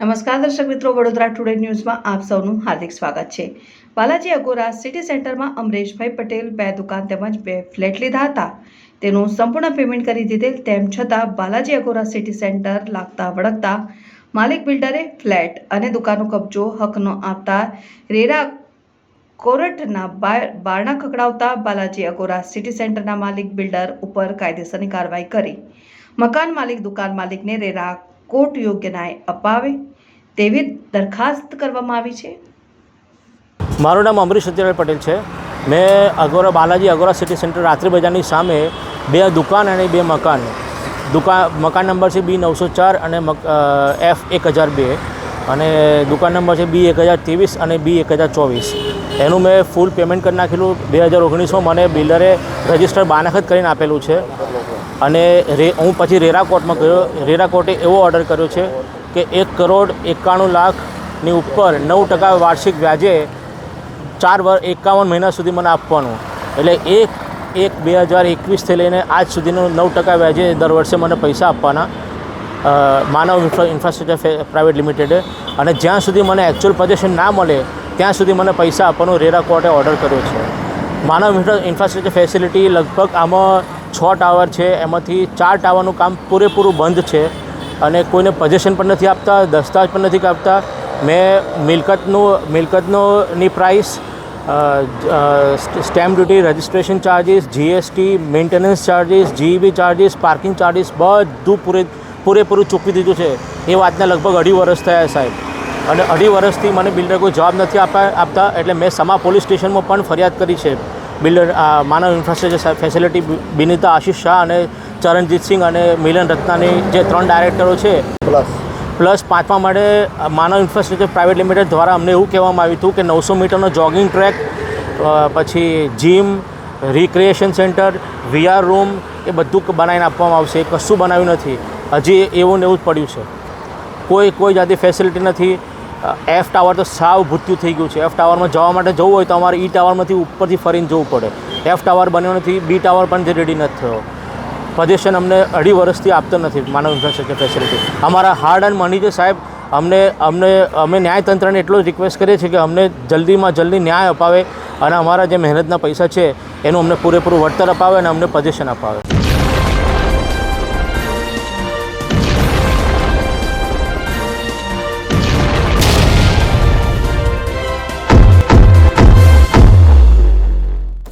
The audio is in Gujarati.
નમસ્કાર દર્શક મિત્રો, વડોદરા ટુડે ન્યૂઝમાં આપ સૌનું હાર્દિક સ્વાગત છે. બાલાજી અગોરા સિટી સેન્ટરમાં અમરેશભાઈ પટેલ બે દુકાન તેમજ બે ફ્લેટ લીધા હતા. તેનું સંપૂર્ણ પેમેન્ટ કરી દીધેલ, તેમ છતાં બાલાજી અગોરા સિટી સેન્ટર લાગતા વળગતા માલિક બિલ્ડરે ફ્લેટ અને દુકાનનો કબજો હકનો આપતા રેરા કોરટના બારણા ખખડાવતા બાલાજી અગોરા સિટી સેન્ટરના માલિક બિલ્ડર ઉપર કાયદેસરની કાર્યવાહી કરી. મકાન માલિક, દુકાન માલિકને રેરા કોર્ટ યોગ્ય ન્યાય અપાવે તેવી દરખાસ્ત કરવામાં આવી છે. મારું નામ અમરીશ સત્યરાય પટેલ છે. મેં Agora Balaji Agora city centre રાત્રિ બજારની સામે બે દુકાન અને બે મકાન. દુકાન મકાન નંબર છે બી નવસો ચાર અને એફ એક હજાર બે અને દુકાન નંબર છે બી એક હજાર ત્રેવીસ અને બી એક હજાર ચોવીસ. એનું મેં ફૂલ પેમેન્ટ કરી નાખેલું બે હજાર ઓગણીસમાં. મને બિલ્ડરે રજિસ્ટર બાનાખત કરીને આપેલું છે. અને રે હું પછી રેરા કોર્ટમાં ગયો. રેરા કોર્ટે એવો ઓર્ડર કર્યો છે કે એક કરોડ એકાણું લાખની ઉપર નવ ટકા વાર્ષિક વ્યાજે ચાર વર એકાવન મહિના સુધી મને આપવાનું. એટલે એક એક બે હજાર એકવીસથી લઈને આજ સુધીનું નવ ટકા વ્યાજે દર વર્ષે મને પૈસા આપવાના માનવ ઇન્ફ્રા ઇન્ફ્રાસ્ટ્રક્ચર પ્રાઇવેટ લિમિટેડે. અને જ્યાં સુધી મને એકચ્યુઅલ પોઝિશન ના મળે, ત્યાં સુધી મને પૈસા આપવાનો રેરા કોર્ટે ઓર્ડર કર્યો છે. માનવ ઇન્ફ્રા ઇન્ફ્રાસ્ટ્રક્ચર ફેસિલિટી લગભગ આમાં છ ટાવર છે, એમાંથી ચાર ટાવરનું કામ પૂરેપૂરું બંધ છે અને કોઈને પજેશન પણ નથી આપતા, દસ્તાવેજ પણ નથી આપતા મેં મિલકતનું, મિલકતનોની price stamp duty registration charges GST maintenance charges GEB charges parking charges બધું પૂરે, પૂરેપૂરું ચૂકવી દીધું છે. એ વાતને લગભગ અઢી વર્ષ થયા સાહેબ. અને અઢી વર્ષથી મને બિલ્ડર કોઈ જવાબ નથી આપા, આપતા, એટલે મેં સમા પોલીસ સ્ટેશનમાં પણ ફરિયાદ કરી છે. બિલ્ડર આ માનવ ઇન્ફ્રાસ્ટ્રક્ચર ફેસિલિટી બિનિતા આશીષ શાહ અને ચરણજીત સિંહ અને મિલન રત્નાની જે ત્રણ ડાયરેક્ટરો છે પ્લસ પ્લસ પાંચમા માટે માનવ ઇન્ફ્રાસ્ટ્રક્ચર પ્રાઇવેટ લિમિટેડ દ્વારા અમને એવું કહેવામાં આવ્યું હતું કે નવસો મીટરનો જોગિંગ ટ્રેક પછી gym recreation centre VR room એ બધું બનાવીને આપવામાં આવશે. કશું બનાવ્યું નથી. હજી એવું ને એવું જ પડ્યું છે. કોઈ કોઈ જાતની ફેસિલિટી નથી. એફ ટાવર તો સાવ ભૂત્યું થઈ ગયું છે. એફ ટાવરમાં જવા માટે જવું હોય તો અમારે ઈ ટાવરમાંથી ઉપરથી ફરીને જવું પડે. એફ ટાવર બન્યો નથી બી ટાવર પણ રેડી નથી થયો. પોઝિશન અમને અઢી વર્ષથી આપતો નથી માનવ ઇન્ફ્રાસ્ટ્રક્ચર ફેસિલિટી અમારા હાર્ડ એન્ડ મની છે સાહેબ, અમને અમને, અમે ન્યાયતંત્રને એટલો જ રિક્વેસ્ટ કરીએ છીએ કે અમને જલ્દીમાં જલ્દી ન્યાય અપાવે અને અમારા જે મહેનતના પૈસા છે, એનું અમને પૂરેપૂરું વળતર અપાવે અને અમને પજેશન અપાવે.